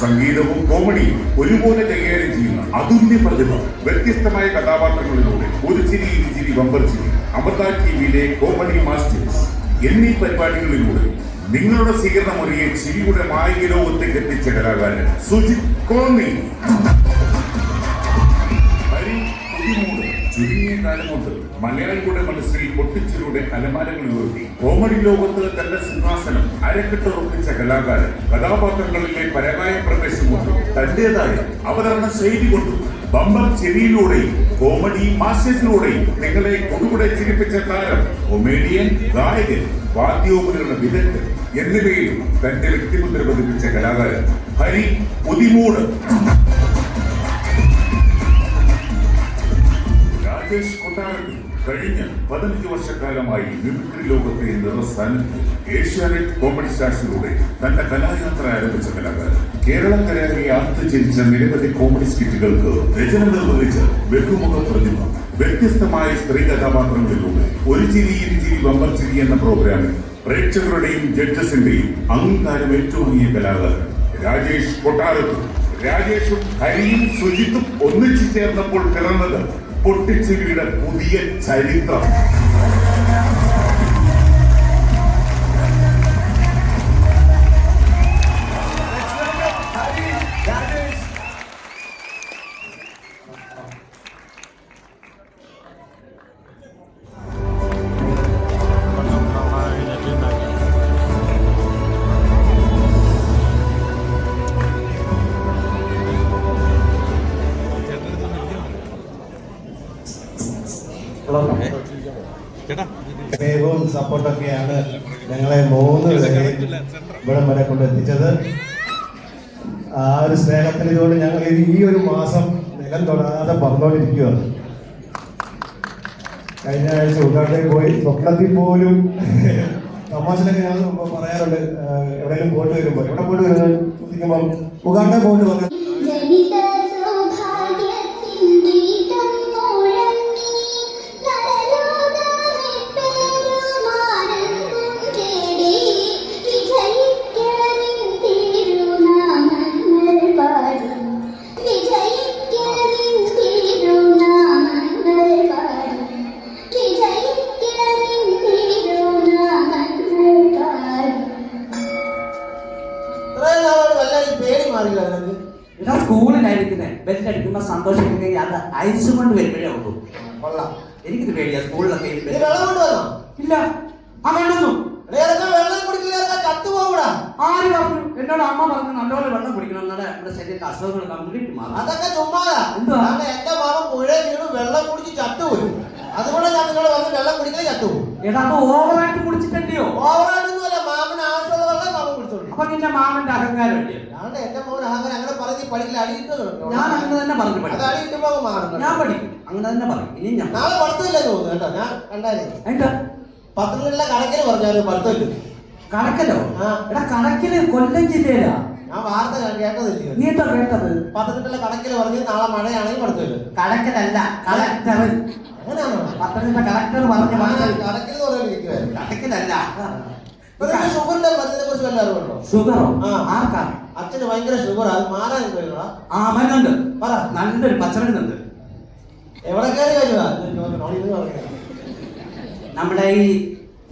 സംഗീതവും കോമഡിയും ഒരുപോലെ കൈകാര്യം ചെയ്യുന്ന അതുല്യ പ്രതിഭ. വ്യത്യസ്തമായ കഥാപാത്രങ്ങളിലൂടെ ഒരു ചിരി ഇരു ചിരി ബമ്പർ ചിരി അമൃത ടിവിയിലെ കോമഡി മാസ്റ്റേഴ്സ് എന്നീ പരിപാടികളിലൂടെ നിങ്ങളുടെ സ്വീകരണ മുറിയെ ചിരിയുടെ മായിക ലോകത്തേക്ക് എത്തിച്ച കലാകാരൻ സുജിത് കോന്നി. ചുരുങ്ങിയ കാലം കൊണ്ട് മലയാളികളുടെ മനസ്സിൽ പൊട്ടിച്ചിലൂടെ അലമാരങ്ങൾ ഉയർത്തി. കോമഡി ലോകത്ത് തന്റെ സിംഹാസനം അരക്കെട്ട് ഉറപ്പിച്ച കലാകാരൻ കഥാപാത്രങ്ങളിലെ പരകായ പ്രവേശം കൊണ്ടും തന്റേതായ അവതരണ ശൈലി കൊണ്ടും ബമ്പർ ചെരിയിലൂടെയും കോമഡി മാസ്റ്റേഴ്സിലൂടെയും നിങ്ങളെ കൊടുകൂടെ ചിരിപ്പിച്ച താരം കൊമേഡിയൻ ഗായകൻ വാദ്യോപകരണ വിദഗ്ധൻ എന്നിവയിലും തന്റെ വ്യക്തിമുദ്ര പതിപ്പിച്ച കലാകാരൻ ഹരി പുതിമൂട് രാജേഷ് കൊട്ടാരത്തിൽ കഴിഞ്ഞ പതിനഞ്ച് വർഷക്കാലമായി മിമിക്രി ലോകത്തെ നിറസാന്നിധ്യം ഏഷ്യാനെറ്റ് കോമഡി സ്റ്റാർസിലൂടെ തന്റെ കലായാത്ര ആരംഭിച്ച കലാകാരൻ. കേരളം ആദ്യത്തെ ആർത്തിച്ചിരിച്ച നിരവധി കോമഡി സ്കിറ്റുകൾക്ക് രചന നിർവഹിച്ച ബഹുമുഖ പ്രതിഭ. വ്യത്യസ്തമായ സ്ത്രീ കഥാപാത്രങ്ങളിലൂടെ ഒരു ചിരി ഇരു ചിരി ബമ്പർ ചിരി എന്ന പ്രോഗ്രാമിൽ പ്രേക്ഷകരുടെയും ജഡ്ജസിന്റെയും അംഗീകാരം ഏറ്റുവാങ്ങിയ കലാകാരൻ രാജേഷ് കൊട്ടാരത്തും രാജേഷും ഹരിയും സുജിത്തും ഒന്നിച്ചു ചേർന്നപ്പോൾ പിറന്നത് പൊട്ടിച്ചിരിയുടെ പുതിയ ചരിത്രം. കഴിഞ്ഞ ആഴ്ച ഉദ്ഘാടനത്തിൽ പോയി. സ്വപ്നത്തിൽ പോലും തമാശയിലൊക്കെ ഞാൻ പറയാറുണ്ട് എവിടെയെങ്കിലും പോയിട്ട് വരുമ്പോൾ എവിടെ പോയിട്ട് വരുന്നത്? ചോദിക്കുമ്പോൾ ഉദ്ഘാടനം പോയിട്ട് പറഞ്ഞു സ്കൂളിലായിരിക്കുന്നേ ബെല്ലടിക്കുമ്പോ സന്തോഷിക്കുന്നെങ്കിൽ അത് ഐസ് കൊണ്ട് വരുമ്പോഴേ ഉള്ളൂ. കൊള്ളാം. എനിക്കിത് പേടിയാ സ്കൂളിലൊക്കെ വെള്ളം ഇല്ല. ആ വേണ്ടെന്നു വെള്ളം കുടിക്കില്ല ഇറങ്ങാൻ ചത്തുപോകൂടാ ആര് പറഞ്ഞു? എന്നോട് അമ്മ പറഞ്ഞു നല്ലപോലെ വെള്ളം കുടിക്കണം എന്നാലേ നമ്മുടെ ശരീരത്തെ അസുഖങ്ങൾ കംപ്ലീറ്റ് മാറും. അതൊക്കെ ചുമ്മാതാ എന്തുവാ? എന്റെ മാമ പുഴ വീണ് വെള്ളം കുടിച്ച് ചത്തുപോയി അതുകൊണ്ട് ഞാൻ നിങ്ങളോട് വന്ന് വെള്ളം കുടിക്കലേ ചത്തുപോകും എടാ അത് ഓവറായിട്ട് കുടിച്ചിട്ടല്ലയോ? ഓവറായിട്ടൊന്നുമല്ല അപ്പൊ നിന്റെ മാമന്റെ അഹങ്കാരം ഞാണ്ട് എന്റെ മോൻ അഹങ്കാരം അങ്ങനെ പറഞ്ഞ് പഠിക്കില്ല ഞാൻ അങ്ങനെ തന്നെ പറഞ്ഞു പഠിക്കും. അടിയിട്ടുമ്പോ മാറും ഞാൻ പഠിക്കും. അങ്ങനെ തന്നെ പറയും. ഇനി ഞാൻ നാളെ പഠിത്തമില്ല തോന്നുന്നു കേട്ടോ. ഞാൻ കണ്ടാലേ എന്താ? പത്തനംതിട്ട കണക്കിന് പറഞ്ഞാലും പഠിത്തമില്ല. കണക്കല്ലോ എടാ കണക്കിന് കൊല്ലം ജില്ലയിലാ? ഞാൻ വാർത്ത കേട്ടതില്ല? നീ എന്താ കേട്ടത്? പത്തനംതിട്ട കണക്കിൽ പറഞ്ഞ് നാളെ മഴയാണെങ്കിൽ പഠിത്തമില്ല. കണക്കിലല്ല കളക്ടർ അങ്ങനെയാണോ പത്തനംതിട്ട കളക്ടർ പറഞ്ഞ കണക്കിൽ കണക്കിലല്ല. ഷുഗറിന്റെ മരുന്നിനെ കുറിച്ച് വല്ല അറിവുണ്ടോ? ഷുഗറോ. ആർക്കാ? അച്ഛന് ഭയങ്കര ഷുഗർ അത് മാറാൻ ആ മരുന്നുണ്ട്. പറ. നല്ലൊരു പച്ചമരുന്നുണ്ട്. എവിടെ കയറി പറഞ്ഞു. നമ്മുടെ ഈ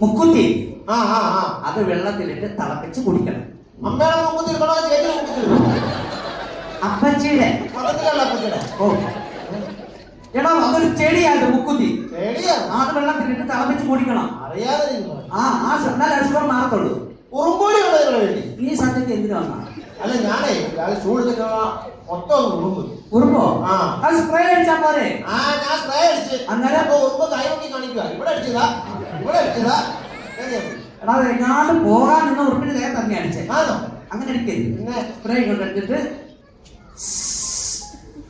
മുക്കുത്തി ആ ആ ആ. അത് വെള്ളത്തിലിട്ട് തിളപ്പിച്ച് കുടിക്കണം. അമ്മയുടെ മുമ്പ് ഇരിക്കണോ ചേച്ചി മുമ്പ് അപ്പച്ചിയുടെ. പത്തനംതിട്ട അപ്പച്ചനെ ഓ. എടാ അതൊരു ചെടിയായിട്ട് മുക്കുത്തി. അത് വെള്ളത്തിലിട്ട് തിളപ്പിച്ച് കുടിക്കണം അറിയാതെ. ആ ആ എന്നാൽ ഷുഗർ മാറത്തുള്ളൂ ഉറുമ്പോടി വേണ്ടി നിങ്ങളുടെ വീട്ടിൽ? ഈ സദ്യക്ക് എന്തിനു വന്നാ? അല്ല ഞാനേ മൊത്തം ഉറുമ്പ്. ഉറുമ്പോ? ആ. അത് സ്പ്രേ അടിച്ചാ പോരെ? ആ ഞാൻ സ്പ്രേ അടിച്ച്. അന്നേരം? അപ്പൊ ഉറുമ്പ് കൈ നോക്കി കാണിക്കുക ഇവിടെ അടിച്ചതാ. ഇവിടെ അടിച്ചതാ. എടാ എങ്ങാണ്ട് പോകാൻ നിന്ന ഉറുപ്പിന് നേരെ തന്നെ അടിച്ചേ. ആണോ? അങ്ങനെ അടിക്കരുത്. പിന്നെ? സ്പ്രേ കൊണ്ട് എടുത്തിട്ട്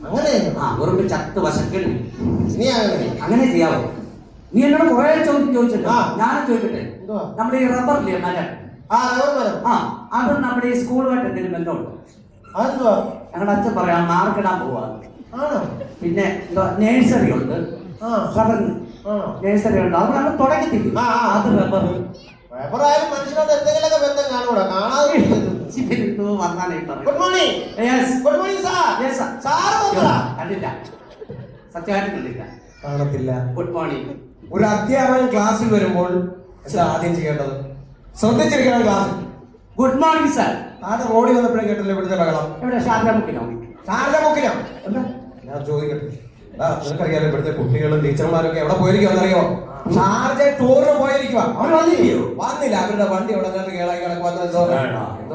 അങ്ങനെ ആ ഉറുമ്പ് ചത്ത് വശക്കൽ ഇനി അങ്ങനെ അങ്ങനെ ചെയ്യാവോ? നീ എന്നോട് കുറെ ചോദ്യം ചോദിച്ചല്ലോ ആ. ഞാനും ചോദിക്കട്ടെ? നമ്മുടെ ഈ റബ്ബറില്ലേ മരം? ആ റബ്ബർ മരം. ആ അത് നമ്മുടെ ഈ സ്കൂളുമായിട്ട് എന്തെങ്കിലും ബന്ധമുണ്ടോ? അതെന്തുവാ? ഞങ്ങളുടെ അച്ഛൻ പറയാം മാർക്കിടാൻ പോവാ. ആണോ? പിന്നെ എന്താ നേഴ്സറി ഉണ്ട്. ആ. നേഴ്സറി ഉണ്ട്. അത് നമ്മൾ തുടക്കത്തില്ല. അത് റബ്ബർ. പേപ്പറായാലും മനുഷ്യനോട് എന്തെങ്കിലുമൊക്കെ ബന്ധം കാണൂടാ കാണാതെ ശിവരിട്ടോ വന്നാലായിട്ട് good morning yes good morning sir yes sir വന്നടാ കണ്ടില്ല. സത്യമായിട്ട് കണ്ടില്ല. കാണത്തില്ല. ഗുഡ് മോർണിംഗ് ഒരു അധ്യാപകൻ ക്ലാസ്സിൽ വരുമ്പോൾ എന്താ ആദ്യം ചെയ്യേണ്ടത്? ശ്രദ്ധിച്ചിരിക്കണം ക്ലാസ് ഗുഡ് മോർണിംഗ് സാർ ആദ്യം റോഡിൽ വന്നപ്പോഴേ കേട്ടല്ലോ ഇവിടുത്തെ ബഹളം. എവിടെ? സാറിന്റെ മുക്കിലോ? എന്താ? ഞാൻ ചോദിക്കട്ടെ. നിനക്കറിയാലോ ഇവിടുത്തെ കുട്ടികളും ടീച്ചർമാരും ഒക്കെ എവിടെ പോയിരിക്കുമെന്നറിയോ ഷാർജ ടൂറിന് പോയിരിക്കുക അവർ വന്നില്ലയോ വന്നില്ല? അവരുടെ വണ്ടി അവിടെ നിന്ന് കേളായി എന്തോ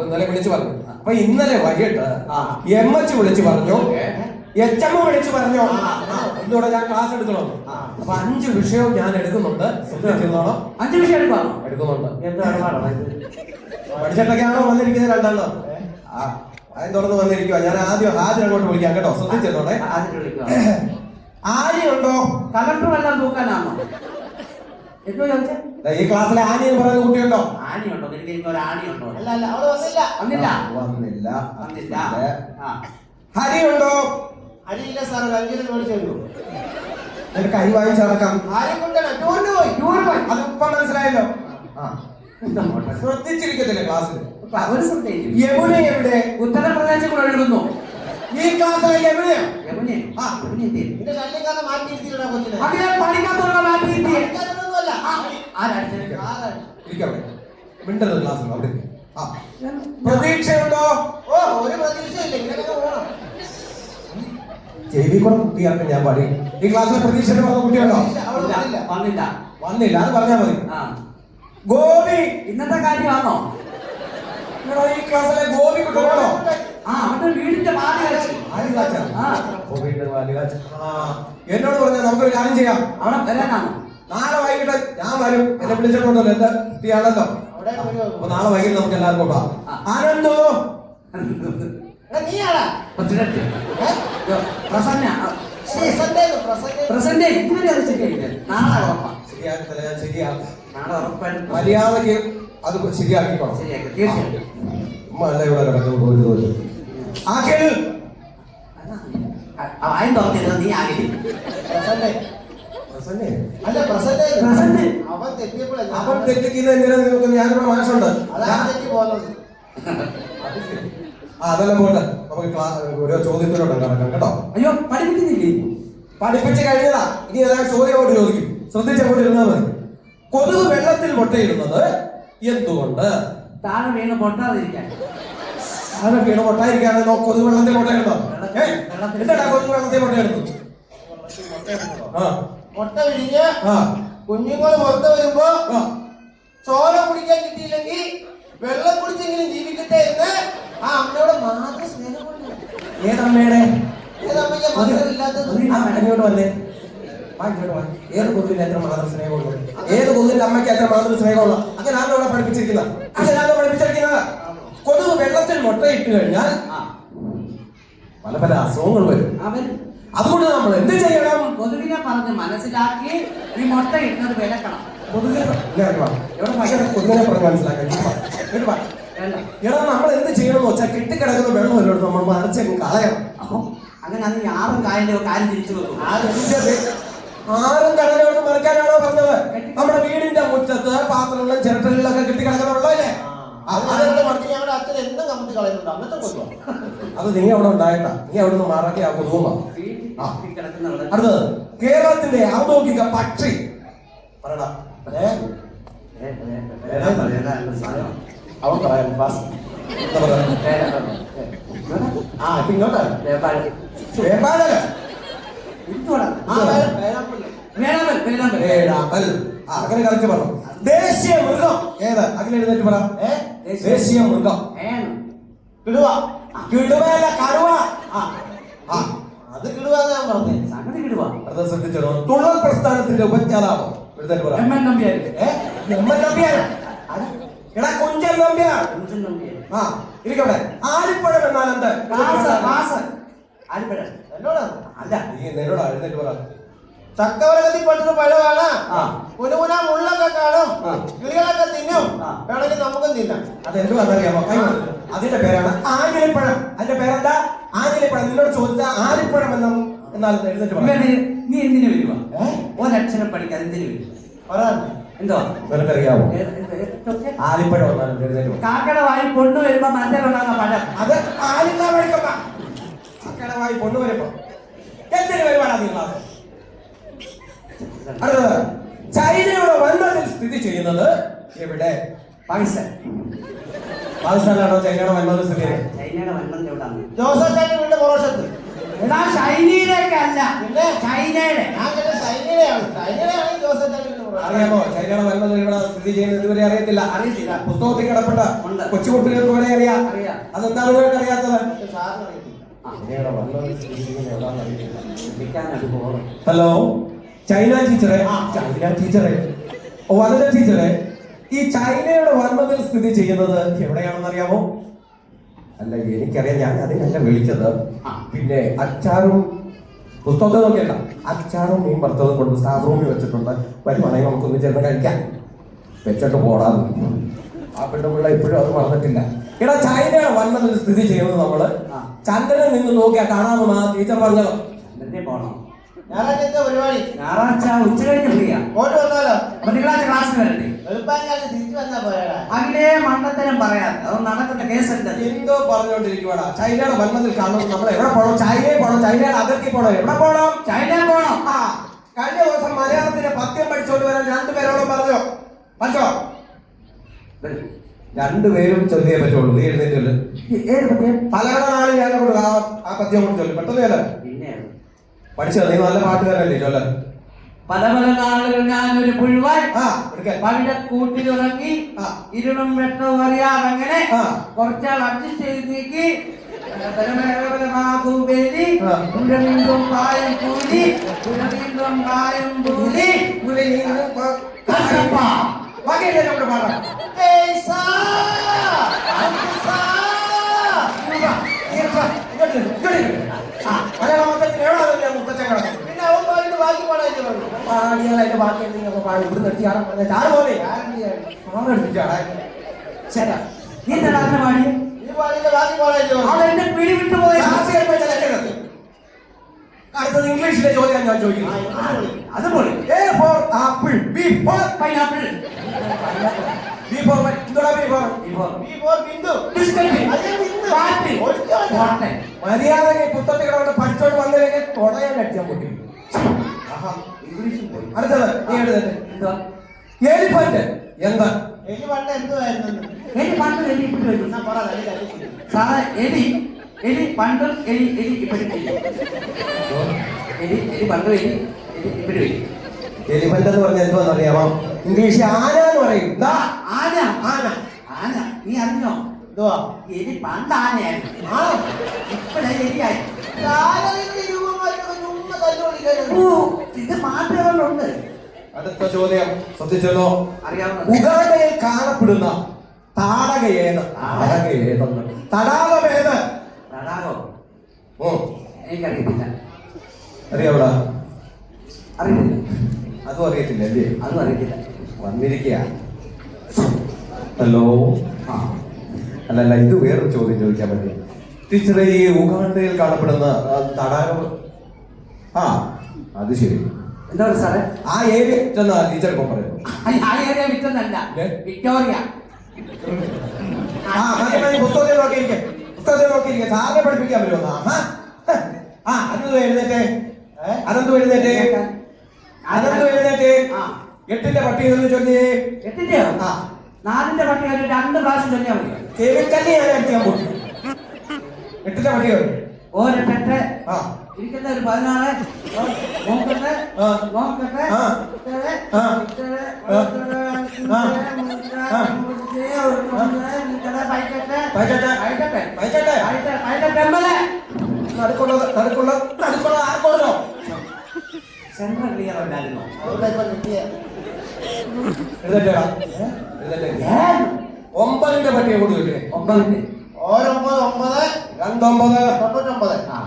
ഇന്നലെ വിളിച്ചു പറഞ്ഞു. അപ്പൊ ഇന്നലെ വൈകിട്ട്. എം എച്ച് വിളിച്ചു പറഞ്ഞു? എച്ച് എം വിളിച്ചു പറഞ്ഞു. ഇന്നിവിടെ ഞാൻ ക്ലാസ് എടുക്കണം അപ്പൊ അഞ്ച് വിഷയവും ഞാൻ എടുക്കുന്നുണ്ട്. ശ്രദ്ധിക്കുന്നോളോ അഞ്ചു വിഷയം എടുക്കാം എടുക്കുന്നുണ്ട്. പഠിച്ചിട്ടൊക്കെയാണോ വന്നിരിക്കുന്നത് രണ്ടാണോ തുറന്ന് വന്നിരിക്കുക ഞാൻ ആദ്യം ആദ്യം അങ്ങോട്ട് വിളിക്കാം കേട്ടോ. ആദ്യം വിളിക്കുക ആനിയുണ്ടോ കലക്ടർ എല്ലാം തൂക്കാനാണോ? എന്തോ ചോദിച്ചേ? ഈ ക്ലാസ്സിലെ ആനി എന്ന് പറയുന്ന കുട്ടിയുണ്ടോ? ആനയുണ്ടോ? നിനക്ക് എനിക്ക് ഒരു അല്ല അല്ല അവൾ വന്നില്ല. വന്നില്ല. വന്നില്ല. വന്നില്ല. ആ. ഉണ്ടോ? അരിയില്ല സാർ അഞ്ചിന് മേടിച്ചു നിനക്ക് അരി വാങ്ങിച്ചടക്കാം ആരെ കൊണ്ടാണ് ടൂറിന് പോയി ടൂർ പോയി. അത് ഇപ്പം മനസ്സിലായല്ലോ. ആ. ശ്രദ്ധിച്ചിരിക്കത്തില്ലേ ക്ലാസ്സിൽ യമുന എവിടെ? ഉത്തർപ്രദേശിൽ കൂടെ എഴുതുന്നു ഈ ക്ലാസ്സിലെ യമുനയോ? യമുനെ ആ. യമുനെ എന്ത് അതിനെ പഠിക്കാത്തവരുടെ മാറ്റി ഇരുത്തിയേ. പഠിക്കാനൊന്നുമല്ല. ആ, ആരടിച്ചത്? ആരാണ്? ഇരിക്കവിടെ മിണ്ടരുത് ക്ലാസ്സിൽ അവിടെ പ്രതീക്ഷയുണ്ടോ? ഓ ഒരു പ്രതീക്ഷയില്ല ഇങ്ങനെയൊക്കെ പോകണം ചെവിക്കുളം കുട്ടിയാർക്ക് ഞാൻ പാടി. ഈ ക്ലാസ്സിൽ പ്രതീക്ഷയുടെ പറഞ്ഞ കുട്ടിയുണ്ടോ വന്നില്ല. വന്നില്ല. അത് പറഞ്ഞാൽ മതി. ആ. ഗോപി! ഇന്നത്തെ കാര്യമാണോ? ഈ ക്ലാസ്സിലെ ഗോപി കുട്ടികളുണ്ടോ എന്നോട് പറഞ്ഞാൽ നമുക്കൊരു കാര്യം ചെയ്യാം. അവിടെ വരാനാണോ? നാളെ വൈകിട്ട് ഞാൻ വരും. എന്നെ വിളിച്ചിട്ടുണ്ടല്ലോ എന്റെ കുട്ടിയാണല്ലോ. അപ്പൊ നാളെ വൈകിട്ട് നമുക്ക് എല്ലാവർക്കും പോകാം. ആനന്ദോ? പ്രസന്ന. പ്രസന്റ് ഇതുവരെ അത് ശരിയായില്ല? നാളെ ഉറപ്പാ. ശരിയാക്കത്തില്ല ഞാൻ ശരിയാക്കും നാളെ ഉറപ്പായിട്ടും മര്യാദയ്ക്ക് അത് ശരിയാക്കിക്കോളാം ശരിയാക്കി. തീർച്ചയായിട്ടും. അമ്മ അല്ല ഇവിടെ കിടക്കുന്നു പോയിട്ട് പോയിട്ട്. ആക്കിൽ ആയും തുറന്നിരുന്നു നീ ആകില്ല പ്രസന്റ് അല്ല പ്രസന്റ് പ്രസന്റ്. അവൻ തെറ്റിയപ്പോൾ അപ്പം തെറ്റിക്കില്ല എന്തിനാ നിങ്ങൾക്ക് ഞാനിവിടെ മനസ്സുണ്ട് ആ അതെല്ലാം പോട്ടെ. നമുക്ക് ഓരോ ചോദ്യത്തിലോട്ട് കിടക്കാം കേട്ടോ. അയ്യോ പഠിപ്പിക്കുന്നില്ലേ? പഠിപ്പിച്ച് കഴിഞ്ഞതാ. ഇനി ഏതാണ്ട് ചോദ്യമോട്ട് ചോദിക്കും. ശ്രദ്ധിച്ചങ്ങോട്ട് ഇരുന്നാൽ മതി. കൊതുക് വെള്ളത്തിൽ മുട്ടയിടുന്നത് എന്തുകൊണ്ട്? താഴെ വീണ് പൊട്ടാതിരിക്കാൻ. താഴെ വീണ് പൊട്ടായിരിക്കാതെ കൊതുക് വെള്ളത്തിൽ മുട്ടയിടുന്നോ എന്താ കൊതുക് വെള്ളത്തിൽ മുട്ടയിടുന്നത്. ആ. മുട്ട വിരിഞ്ഞ് കുഞ്ഞുങ്ങൾ പുറത്ത് വരുമ്പോ ചോര കുടിക്കാൻ കിട്ടിയില്ലെങ്കിൽ വെള്ളം കുടിച്ചെങ്കിലും ജീവിക്കട്ടെ എന്ന് ആ അമ്മയോട് മാത്രം സ്നേഹം കൊണ്ട് ഏതമ്മയുടെ? ഏതമ്മയ്ക്ക് മധുരമില്ലാത്തത് ഇങ്ങോട്ട് വന്നേ. ഏത് കൊതുകിന് എത്ര മാതൃ സ്നേഹമുള്ളൂ ഏത് കൊതുകിന്റെ അമ്മയ്ക്ക് എത്ര മാതൃ സ്നേഹമുള്ള അങ്ങനെയാണോ ഇവിടെ പഠിപ്പിച്ചിരിക്കുന്നത്. അങ്ങനെയാണോ പഠിപ്പിച്ചിരിക്കുന്നത്. കൊതുക് വെള്ളത്തിൽ മുട്ടയിട്ട് കഴിഞ്ഞാൽ പല പല അസുഖങ്ങൾ വരും. അവൻ അതുകൊണ്ട് നമ്മൾ എന്ത് ചെയ്യണം? കൊതുകിനെ പറഞ്ഞ് മനസ്സിലാക്കി ഈ മുട്ട ഇടുന്നത് വിലക്കണം. കൊതുകിനെ. എവിടെ കൊതുകിനെ പറഞ്ഞ് എടാ നമ്മൾ എന്ത് ചെയ്യണമെന്ന് വെച്ചാൽ കെട്ടിക്കിടക്കുന്ന വെള്ളം എല്ലോടും നമ്മൾ മറിച്ച് കളയണം. അങ്ങനെ അത് ആറും കായന്റെ കാര്യം തിരിച്ചു വെക്കും. ആരും കടലോട്ട് മറിക്കാനാണോ പറഞ്ഞത്? നമ്മുടെ വീടിന്റെ മുറ്റത്ത് പാത്രങ്ങളിലും ചിരട്ടകളിലൊക്കെ കെട്ടിക്കിടക്കുന്ന വെള്ളമല്ലേ അത് നീ അവിടെ ഉണ്ടായിട്ടാ. നീ അവിടെ നിന്ന് മാറാക്കി ആ കൊതുകുമ്പ അടുത്തത് കേരളത്തിന്റെ ഔദ്യോഗിക പക്ഷി പറയടാ പറയാ. അവൻ? ആ ഇങ്ങോട്ട് അങ്ങനെ പറഞ്ഞു ദേശീയ മൃഗം ഏത് അങ്ങനെ എഴുന്നേറ്റ് പറ? ദേശീയ മൃഗം കിടുവ കിടുവ കറുവ കടുവ ആ ആ അത് കിടുവാന്ന് ഞാൻ പറഞ്ഞേ സംഗതി കിടുവാ. അത് ശ്രദ്ധിച്ചോ തുള്ളൽ പ്രസ്ഥാനത്തിന്റെ ഉപജ്ഞാതാവ് പറ എം എൻ നമ്പ്യാര്. ഏ? എം എൻ നമ്പ്യാർ എടാ കുഞ്ചൻ നമ്പ്യാർ കുഞ്ചൻ നമ്പ്യാര്. ആ ഇരിക്കവിടെ ആലിപ്പഴം എന്നാൽ എന്ത് ദാസ, ദാസ. ആലിപ്പഴം. എന്നോടാണ് അല്ല. നീ എന്നോടാ എഴുന്നേറ്റ് പറ ചക്കവരകത്തിൽ പെട്ടൊരു പഴമാണ്. പുനുപുന മുള്ളൊക്കെ കാണും. കിളികളൊക്കെ തിന്നും. വേണമെങ്കിൽ നമുക്കും തിന്നാം അതെന്തുവാണെന്നറിയാമോ അതിന്റെ പേരാണ് ആഞ്ഞിലിപ്പഴം അതിന്റെ പേരെന്താ ആഞ്ഞിലിപ്പഴം നിന്നോട് ചോദിച്ച ആലിപ്പഴം എന്ന എന്നാൽ എഴുന്നേറ്റ് പറ. നീ എന്തിനു വരുവാ ഏ? ഒരക്ഷരം പഠിക്കാതെ എന്തിനു വരും പറയാൻ എന്തോ? നിനക്കറിയാമോ ഏ- ഏ- ഏ- ചോദിച്ചേ. ആലിപ്പഴം വന്നാലും എഴുന്നേറ്റ് കാക്കയുടെ വായി കൊണ്ടുവരുമ്പോ മരത്തിലുണ്ടാകുന്ന പഴം? അത് ആലിക്കാ വഴിക്കമ്മ അക്കടവായി കൊണ്ടുവരുമ്പോ എന്തിനു വരുവാടാ നീ ക്ലാസ് അടുത്തത് ചൈനയുടെ വൻമതിൽ സ്ഥിതി ചെയ്യുന്നത് എവിടെ? പാകിസ്ഥാൻ. പാകിസ്ഥാനാണോ ചൈനയുടെ വൻമതിൽ സ്ഥിതി ചൈനയുടെ വന്മന്റെ എവിടാണ് ജോസഫ് വീണ്ടും പുറത്ത് എടാ ചൈനയിലേക്കല്ല പിന്നെ? ചൈനയുടെ. അറിയാമോ? ചൈനയുടെ വൻമതിൽ ഇവിടെ സ്ഥിതി ചെയ്യുന്നത് ഇതുവരെ അറിയത്തില്ല. അറിയത്തില്ല. പുസ്തകത്തിൽ കിടപ്പെട്ട. കൊച്ചുകുട്ടികൾക്ക് വരെ അറിയാം. അതെന്താ അതെന്താണ് നിങ്ങൾക്ക് അറിയാത്തത്? ഹലോ ചൈന ടീച്ചറെ ആ. ചൈന ടീച്ചറെ ഓ വനജ ടീച്ചറെ ഈ ചൈനയുടെ വൻമതിൽ സ്ഥിതി ചെയ്യുന്നത് എവിടെയാണെന്ന് അറിയാമോ അല്ല എനിക്കറിയാം. ഞാൻ അതിനല്ല വിളിച്ചത്. പിന്നെ അച്ചാറും പുസ്തകത്തെ നോക്കിയല്ല അച്ചാറും മീൻ വറുത്തതും കൊണ്ട് സ്റ്റാഫ് റൂമിൽ വെച്ചിട്ടുണ്ട്. വരുവാണെങ്കിൽ നമുക്കൊന്ന് ചേർന്ന് കഴിക്കാം. വെച്ചിട്ട് പോടാ. ആ പെണ്ണുപിള്ള ഇപ്പോഴും അത് മറന്നിട്ടില്ല. എടാ ചൈനയുടെ വൻമതിൽ സ്ഥിതി ചെയ്യുന്നത് നമ്മൾ ചന്ദ്രനെ നിന്ന് നോക്കിയാൽ കാണാമെന്ന് ആ ടീച്ചർ പറഞ്ഞത്. പോണം. ഞായറാഴ്ച എന്താ പരിപാടി? ഞായറാഴ്ച ഉച്ച കഴിഞ്ഞ് ഫ്രീയാ. പോയിട്ട് വന്നാലോ അപ്പൊ തിങ്കളാഴ്ച ക്ലാസ്സിൽ വരണ്ടേ അതിലേ മണ്ടത്തരം പറയാം. അത് നടക്കുന്ന കേസുണ്ട് എന്തോ പറഞ്ഞുകൊണ്ടിരിക്കുവാടാ. ചൈനയുടെ ഭരണത്തിൽ കാണുന്നത് നമ്മൾ എവിടെ പോകണം ചൈനയിൽ പോകണം ചൈനയുടെ അതിർത്തി പോകണം എവിടെ പോകണം ചൈന പോണോ. ആ കഴിഞ്ഞ ദിവസം മലയാളത്തിന്റെ പത്യം പഠിച്ചോണ്ട് വരാൻ രണ്ടുപേരോടും പറഞ്ഞോ. പറ്റോ രണ്ടുപേരും ചൊല്ലിയേ പറ്റുള്ളൂ. നീ എഴുന്നേറ്റ് ചൊല്ല്. ഏത് നാളിൽ ഞാൻ കൊടുക്കാം ആ പദ്യം കൊണ്ട് ചൊല്ലു. പെട്ടെന്ന് ചൊല്ലാം. പഠിച്ചോ നീ നല്ല പാട്ടുകാരല്ലേ ചൊല്ല. പല പല നാളുകൾ ഒരു പുഴുവാൻ പവിടെ കൂട്ടിലുറങ്ങി. ഇരുളും വെട്ടവും അറിയാതെ അങ്ങനെ. കുറച്ചാൾ അഡ്ജസ്റ്റ് ചെയ്ത് നീക്കി പായം കൂലി പായം കൂലി കട്ടപ്പ. നമ്മുടെ പാടാം! മലയാള മൊത്തത്തിൽ എവിടെ മുത്തച്ഛൻ കിടക്കും പിന്നെ അവൻ പാടിട്ട് ബാക്കി പറഞ്ഞു പാടിയാലായിട്ട് ബാക്കി എന്തെങ്കിലും പാടി ഇവിടെ നിർത്തി ആടെ പറഞ്ഞ ചാറ് പോലെ. എടുത്തിട്ടാടാ നീ എന്താ രാത്രി പാടി? എന്നെ പിടി വിട്ടു പോയി അടുത്തത് ഇംഗ്ലീഷിലെ ചോദ്യം ഞാൻ ചോദിക്കുന്നു അത് A for apple B for pineapple B for എന്തുടാ B for B for Bindu. മര്യാദ പുസ്തകത്തിൽ പഠിച്ചോണ്ട് വന്നില്ലെങ്കിൽ തുടയാൻ അടിച്ചാൽ പൊട്ടി. അടുത്തത് നീ എഴുതട്ടെ എന്തുവാ എലിഫന്റ് എന്താ എനിക്ക് പണ്ട് എന്തുവായിരുന്നു എലി പണ്ട് എലി ഇപ്പിട്ട് വരും സാറേ എലി എലി പണ്ടും എലി എലി ഇപ്പോഴും എലി എലി എലി പണ്ടും എലി എലി ഇപ്പോഴും എലി എലിഫന്റ് എന്ന് പറഞ്ഞാൽ എന്തുവാന്ന് അറിയാമോ ഇംഗ്ലീഷിൽ ആന എന്ന് പറയും. ആന ആന. ആന നീ അറിഞ്ഞോ? എന്തുവാ? എലി പണ്ട് ആനയായിരുന്നു. ഇപ്പോഴേ എലിയായി. ഇത് മാറ്റങ്ങളുണ്ട് അടുത്ത ചോദ്യം ശ്രദ്ധിച്ചല്ലോ. അറിയാവുന്ന ഉഗാണ്ടയിൽ കാണപ്പെടുന്ന താടക ഏത്? താടക ഏതെന്ന്. തടാകം ഏത്? തടാകോ. ഓ. എനിക്കറിയത്തില്ല. അറിയാവടാ. അറിയത്തില്ല. അതും അറിയത്തില്ല അല്ലേ? അതും അറിയത്തില്ല. വന്നിരിക്കുക ഹലോ? ആ. അല്ലല്ല ഇത് വേറൊരു ചോദ്യം ചോദിക്കാൻ പറ്റില്ല ടീച്ചറെ ഈ ഉഗാണ്ടയിൽ കാണപ്പെടുന്ന തടാകം ആ അത് ശരി. എന്താ പറയുക സാറേ? ആ ഏരിയ ചെന്ന ടീച്ചർ ഇപ്പൊ പറയുന്നു ആ- ഏരിയ വിറ്റെന്നല്ല. വിക്ടോറിയ. ആ മതി മതി പുസ്തകത്തിൽ നോക്കിയിരിക്കെ പുസ്തകത്തിൽ നോക്കിയിരിക്കെ. സാറിനെ പഠിപ്പിക്കാൻ പറ്റുമോ ആ അനന്തു എഴുന്നേറ്റേ? അനന്തു എഴുന്നേറ്റേ? അനന്തു എഴുന്നേറ്റേ. എട്ടിന്റെ പട്ടി ഒന്ന് ചൊല്ലിയേ എട്ടിന്റെയോ? ആ. നാലിന്റെ പട്ടി ഒരു രണ്ട് പ്രാവശ്യം ചൊല്ലിയാൽ മതി. ചെവിക്കല്ലി ഞാൻ അടിച്ചാൻ പോകും എട്ടിന്റെ പട്ടിക ഓരെട്ടെട്ട് ആ. ഇരിക്കുന്ന ഒരു പതിനാറ്. നോക്കട്ടെ. നോക്കട്ടെ. സെൻട്രൽ ക്ലിയർ ഉണ്ടായിരുന്നോ ഒമ്പതിന്റെ പട്ടിയെ കൂടി കിട്ടേ ഒമ്പതിന്റെ. ഓരൊമ്പത് ഒമ്പത് രണ്ടൊമ്പത് തൊണ്ണൂറ്റൊമ്പത്. ആ.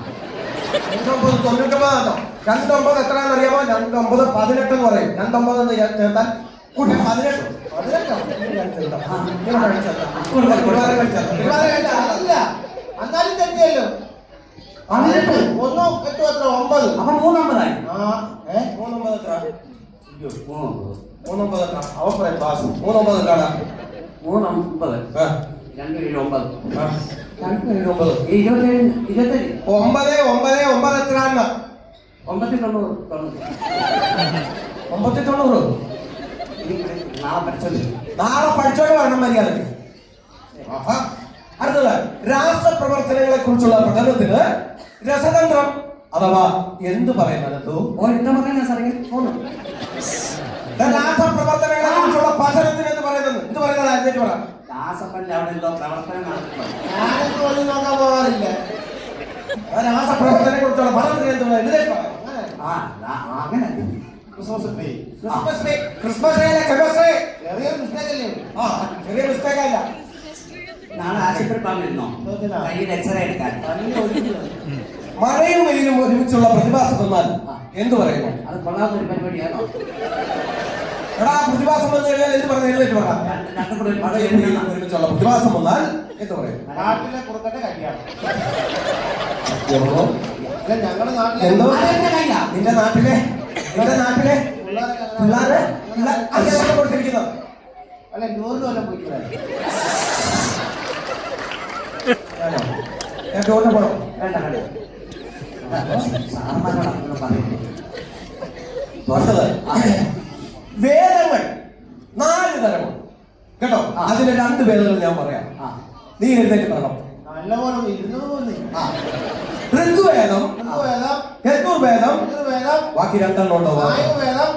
രണ്ടൊമ്പത് തൊണ്ണൂറ്റൊമ്പതാണോ രണ്ടൊമ്പത് എത്രയാണെന്ന് അറിയാമോ രണ്ടൊമ്പത് പതിനെട്ട് എന്ന് പറയും. രണ്ടൊമ്പത് എന്ന് ചേർത്താൽ കൂട്ടി പതിനെട്ട്. അതല്ല എന്നാലും തെറ്റിയല്ലോ. പതിനെട്ട്. ഒന്നും എട്ടും എത്ര? ഒമ്പത്. അപ്പൊ മൂന്നൊമ്പതായി. ആ ഏ? മൂന്നൊമ്പത് എത്ര? മൂന്നൊമ്പത് എത്ര? അവൻ പറയും പാസ്. മൂന്നൊമ്പത് എത്രയാണ്? മൂന്നൊമ്പത്. ആ, രണ്ട് ഏഴ് ഒമ്പത്. ഒമ്പത് ഒമ്പത് ഒമ്പത് നാളെ പഠിച്ചോണ്ട് വരണം മര്യാദയ്ക്ക് അടുത്തത് രാസപ്രവർത്തനങ്ങളെ കുറിച്ചുള്ള പഠനത്തിന് രസതന്ത്രം അഥവാ എന്ത് പറയുന്നത്? പോന്നു കുറിച്ചുള്ള പഠനത്തിന് എന്ന് പറയുന്നത് എന്ത് പറയുന്നത് പറ. ദാസപ്പന്റെ അവിടെ എന്തോ പ്രവർത്തനം നടത്തുന്നു ഞാനൊന്നും ഒളി നോക്കാൻ പോകാറില്ല. ആ കുറിച്ചുള്ള അങ്ങനെ. ക്രിസ്മസ് ക്രിസ്മസ് മിസ്റ്റേക്ക് അല്ലേ ആ ചെറിയ മിസ്റ്റേക്ക് അല്ല. നാളെ ആശുപത്രി പോകാൻ എന്തിനാ? കയ്യിൽ എക്സ്റേ എടുക്കാൻ. തന്നെ ഒഴിഞ്ഞു മഴയും വെയിലും ഒരുമിച്ചുള്ള പ്രതിഭാസം എന്ന് എന്ത് പറയുന്നു? അത് കൊള്ളാവുന്ന ഒരു പരിപാടിയാണോ? എടാ പ്രതിഭാസം വന്നു കഴിഞ്ഞാൽ എന്ത് പറഞ്ഞു എഴുന്നേറ്റ് പറ രണ്ട് രണ്ടും കൂടെ ഒരു മഴയും പടം വെയിലും ഒരുമിച്ചുള്ള പ്രതിഭാസം വന്നാൽ എന്ത് പറയും? നാട്ടിലെ കുറുക്കന്റെ കല്യാണം? ഞങ്ങളുടെ നാട്ടിലെ എന്തോ? നിന്റെ നാട്ടിലെ? നിന്റെ നാട്ടിലെ? പിള്ളേരെ? കൊടുത്തിരിക്കുന്നത് അല്ല നൂറിന് വല്ലതും പോയിക്കൂടെ ഞാൻ ടൂറിന് പോകണം വേണ്ട വേണ്ട. സാറന്മാരോട് അങ്ങനെ പറയുന്നു അടുത്തത് വേദങ്ങൾ. നാല് തരമാണ് കേട്ടോ? അതിന് രണ്ട് വേദങ്ങൾ ഞാൻ പറയാം. നീ എഴുന്നേറ്റ് പറയണം. നല്ലപോലെ യജുർവേദം ബാക്കി രണ്ടെണ്ണം ഉണ്ടോ വേദം.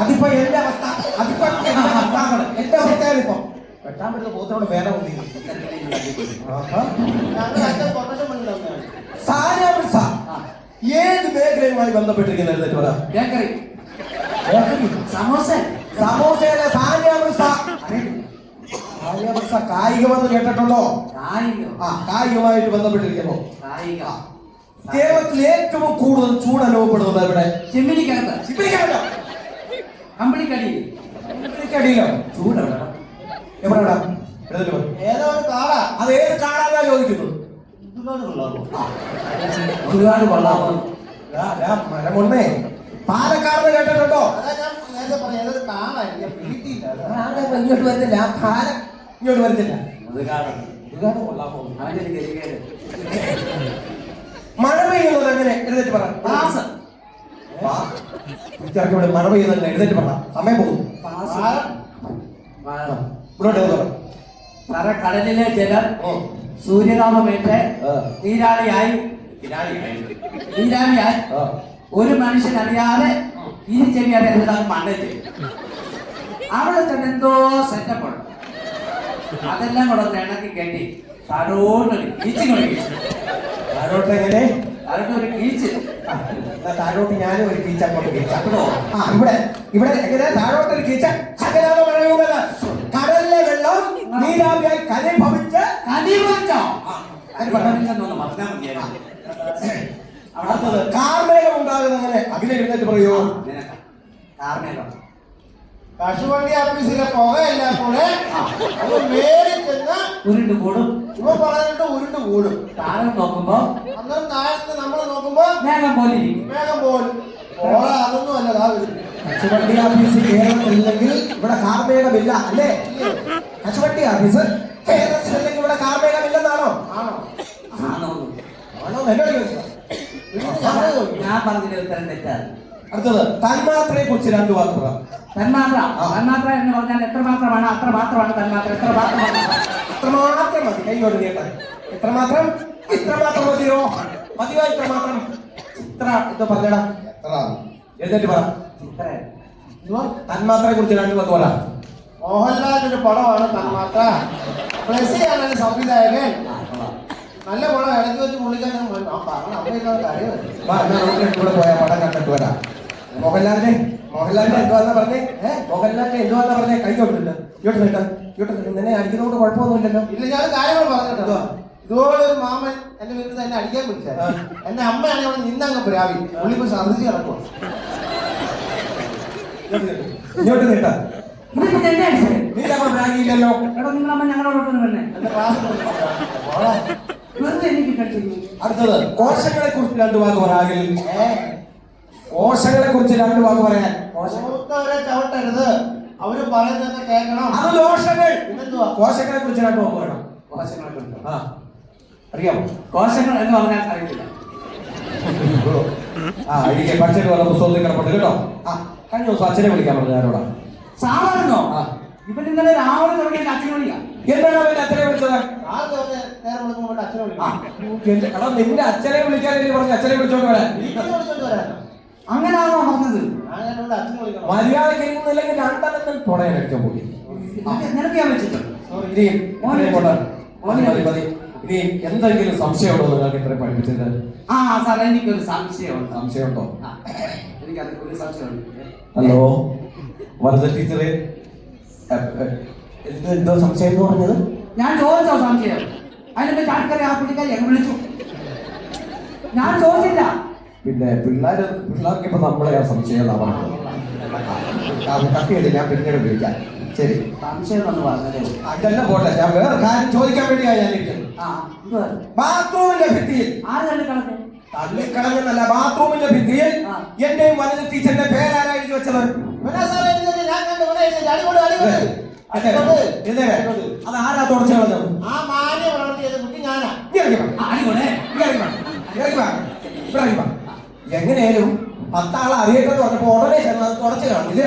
അതിപ്പോ എന്റെ അവസ്ഥ. അതിപ്പോ എന്റെ അവസ്ഥ എന്റെ അവസ്ഥയാണിപ്പോ വെട്ടാൻ പറ്റുന്ന പോത്തിനോട് വേദം ഉണ്ട് ഏത് മേഖലയുമായി ബന്ധപ്പെട്ടിരിക്കുന്ന? എഴുന്നേറ്റ് പറ. ബേക്കറി. സമോസ. സമോസയിലെ സാന്യാമൃസ സാന്യാമൃസ കായികമെന്ന് കേട്ടിട്ടുണ്ടോ? കായികം. ആ കായികമായിട്ട് ബന്ധപ്പെട്ടിരിക്കുന്നു. കായിക. കേരളത്തിൽ ഏറ്റവും കൂടുതൽ ചൂട് അനുഭവപ്പെടുന്നത് ഇവിടെ ചെമ്മിനിക്കകത്ത്. ചിപ്പിരിക്കാനല്ല. കമ്പനിക്കടിയിൽ. ചിപ്പിരിക്കടിയിലോ? ചൂട് എവിടെ? ഏതോ ഒരു കാടാ? അത് ഏത് കാടാന്നാ ചോദിക്കുന്നത് കൊള്ളാമോ? കൊണ്ടേ പാലക്കാട് കേട്ടിട്ടുണ്ടോ? ഇങ്ങോട്ട് വരുന്നില്ല പാലം ഇങ്ങോട്ട് വരുന്നില്ല മഴ പെയ്യുന്നത് എങ്ങനെ? എഴുന്നേറ്റ് പറ. ഇവിടെ മഴ പെയ്യുന്നത് എഴുന്നേറ്റ് പറ. സമയം പോകും ഇവിടോട്ട്. സാറേ കടലിലെ ജലം സൂര്യനാമേറ്റ് സൂര്യതാപമേറ്റ് തീരാളിയായി നീരാളിയായി. നീരാളിയായി. നീരാളിയായി. ആ. ഒരു മനുഷ്യൻ അറിയാതെ ഇനി ചെവിയാതെ മണ്ണ മണ്ണേറ്റ് അവിടെ തന്നെ എന്തോ സെറ്റപ്പ് ഉണ്ട്. അതെല്ലാം കൂടെ ഒന്ന് ഇണക്കി കെട്ടി കീച്ച് കളിക്കും താഴോട്ട് എങ്ങനെ? കീച്ച് താഴോട്ട് ഞാനും ഒരു കീച്ച അങ്ങോട്ട് കീച്ച. ആ ഇവിടെ. ഇവിടെ. എങ്ങനെ? താഴോട്ട് ഒരു കീച്ച. ശകലാതെ മഴ പെയ്യുന്നത് കടലിലെ വെള്ളം നീരാവിയായി കടി വിളിച്ചോ ആ, അത് പറഞ്ഞൊന്ന് പറഞ്ഞാൽ മതിയായിരുന്നു. അടുത്തത് കാർമേഘം ഉണ്ടാകുന്നങ്ങനെ അഖില എഴുന്നേറ്റ് പറയൂ. കാർമേഘം. കശുവണ്ടി ഓഫീസിലെ പുകയല്ല കൂടെ അത് മേലിൽ ചെന്ന് ഉരുണ്ട് കൂടും ഇവ പറഞ്ഞിട്ട് ഉരുണ്ട് കൂടും താഴെ നോക്കുമ്പോ അന്നേരം താഴത്ത് നമ്മൾ നോക്കുമ്പോ മേഘം പോലെ മേഘം പോലും. ഓള അതൊന്നും അല്ല കശുവണ്ടി ഓഫീസ് കേരളത്തിലില്ലെങ്കിൽ ഇവിടെ കാർമേഘമില്ല അല്ലേ? കശുവണ്ടി ആഫീസ്. കേരളത്തിലില്ലെങ്കിൽ ഇവിടെ കാർമേഘമില്ലെന്നാണോ ആണോ? ആണോ? ആണോ? എന്നോട് ചോദിച്ചോ. ഞാൻ പറഞ്ഞതിന്റെ ഉത്തരം തെറ്റാണ്. അടുത്തത് തന്മാത്രയെ കുറിച്ച് രണ്ടു വാക്ക് പറ തന്മാത്ര തന്മാത്ര എന്ന് പറഞ്ഞാൽ എത്ര മാത്രമാണ് അത്ര മാത്രമാണ് തന്മാത്ര. എത്ര മാത്രമാണ് അത്രമാത്രം മതി കൈയോട് നീട്ടാൻ. എത്രമാത്രം? ഇത്രമാത്രം മതിയോ? മതിയോ ഇത്രമാത്രം? ഇത്ര ഇത് പറഞ്ഞടാ. എത്ര? എഴുന്നേറ്റ് പറ. ഇത്ര തന്മാത്രയെ കുറിച്ച് രണ്ടു വാക്ക് പറ മോഹൻലാലിന്റെ പടമാണ് തന്മാത്ര. ബ്ലസ്സിയാണ് സംവിധായകൻ. നല്ല പടം. ഇടയ്ക്ക് വെച്ച് പുള്ളിക്കാൻ പറഞ്ഞ കാര്യം നമുക്ക് പടം കണ്ടിട്ട് വരാം. മോഹൻലാലിനെ മോഹൻലാലിനെ എന്തുവാന്നാ പറഞ്ഞേ? ഏഹ് മോഹൻലാലിനെ എന്തുവാന്നാ പറഞ്ഞേ? കൈ കൊണ്ടില്ല ഇങ്ങോട്ട് നിൽക്കാം. ഇങ്ങോട്ട് നിൽക്കാം. നിന്നെ അടിക്കുന്നതുകൊണ്ട് കുഴപ്പമൊന്നുമില്ലല്ലോ. ഇല്ല ഞാൻ കാര്യങ്ങൾ പറഞ്ഞിട്ടുണ്ടോ. ഇതുപോലെ ഒരു മാമൻ എന്റെ വീട്ടിൽ തന്നെ അടിക്കാൻ വിളിച്ചത്. എന്റെ അമ്മയാണ് അവിടെ നിന്നങ്ങ് പ്രാവി പുള്ളിപ്പോ ഛർദ്ദിച്ച് കിടക്കും ഇങ്ങോട്ട് നിൽക്ക്. ഇങ്ങോട്ട് നീട്ടാ ഇതിപ്പോ എന്റെ അടിച്ചത് നിന്റെ അമ്മ പ്രാഗിയില്ലല്ലോ എടോ നിങ്ങളമ്മ ഞങ്ങളോടൊന്നും വരണേ എന്റെ ക്ലാസ് വെറുതെ എനിക്ക് കളിച്ചു അടുത്തത് കോശങ്ങളെ കുറിച്ച് രണ്ടു വാക്ക് പറയാകിൽ കോശങ്ങളെ കുറിച്ച് രണ്ട് വാക്ക് പറയാൻ കോശങ്ങളെ ചവിട്ടരുത്. അവർ പറയുന്നത് കേൾക്കണം. അത് ദോഷങ്ങൾ. കോശങ്ങളെ കുറിച്ച് രണ്ട് വാക്ക് പറയണം. കോശങ്ങളെ കുറിച്ച്? ആ. അറിയാമോ? കോശങ്ങൾ എന്ന് പറഞ്ഞാൽ അറിയില്ല ആ എനിക്ക് പഠിച്ചിട്ട് പുസ്തകത്തിൽ കിടപ്പുണ്ട്. കേട്ടോ? ആ കഴിഞ്ഞ ദിവസം അച്ഛനെ വിളിക്കാൻ പറഞ്ഞു ആരോടാ? സാധാരണോ ആ. ഇവൻ ഇന്നലെ രാവിലെ തുടങ്ങിയ അച്ഛനെ വിളിക്കാം എന്താണ് അവന്റെ അച്ഛനെ വിളിച്ചത്? എടാ നിന്റെ അച്ഛനെ വിളിക്കാനല്ലേ പറഞ്ഞു അച്ഛനെ വിളിച്ചോണ്ട് വരാൻ. അങ്ങനെയാണോ പറഞ്ഞത്? ഞാൻ ഇല്ലെങ്കിൽ രണ്ടെണ്ണത്തിൽ പുറകെ പോയി നിനക്ക് നിനക്ക് ഞാൻ വെച്ചിട്ടുണ്ട്. ഇനിയും ഇത്രയും പോട്ടെ. മതി മതി മതി. ഇനിയും എന്തെങ്കിലും സംശയമുണ്ടോ നിങ്ങൾക്ക് ഇത്രയും പഠിപ്പിച്ചത്? ആ സാറേ എനിക്കൊരു സംശയമുണ്ട്. സംശയമുണ്ടോ? എനിക്കത് ഒരു സംശയമുണ്ട്. ഹലോ? വരദ ടീച്ചറെ എന്ത് എന്തോ സംശയം എന്ന് പറഞ്ഞത്? ഞാൻ ചോദിച്ചോ സംശയം? അതിന്റെ ചാടിക്കറി ആ പുള്ളിക്കാരി ഞാൻ വിളിച്ചു. ഞാൻ ചോദിച്ചില്ല. പിന്നെ പിള്ളേർ പിള്ളേർക്ക് ഇപ്പൊ നമ്മളെ സംശയം കത്തിയിട്ട് ഞാൻ പിന്നീട് വിളിക്കാം. ശരി. സംശയം എന്ന് പറഞ്ഞതേ. അതല്ല പോട്ടെ ഞാൻ വേറെ കാര്യം ചോദിക്കാൻ വേണ്ടിയാണ് ഞാൻ? ബാത്റൂമിന്റെ ഭിത്തിയിൽ. ആര് ബാത്റൂമിന്റെ ഭിത്തിയിൽ. എന്റെയും വലിയ ടീച്ചറിന്റെ പേരാരാ എഴുതി വെച്ചത്? സാറേ അത്. ആരാ തുടച്ചു കളഞ്ഞത്? ആ മാന്യ പ്രവർത്തി ചെയ്ത കുട്ടി ഞാനാ. എങ്ങനെയാലും പത്താളെ അറിയട്ടെന്ന് പറഞ്ഞപ്പോ ഉടനെ തുടച്ചു കാണില്ല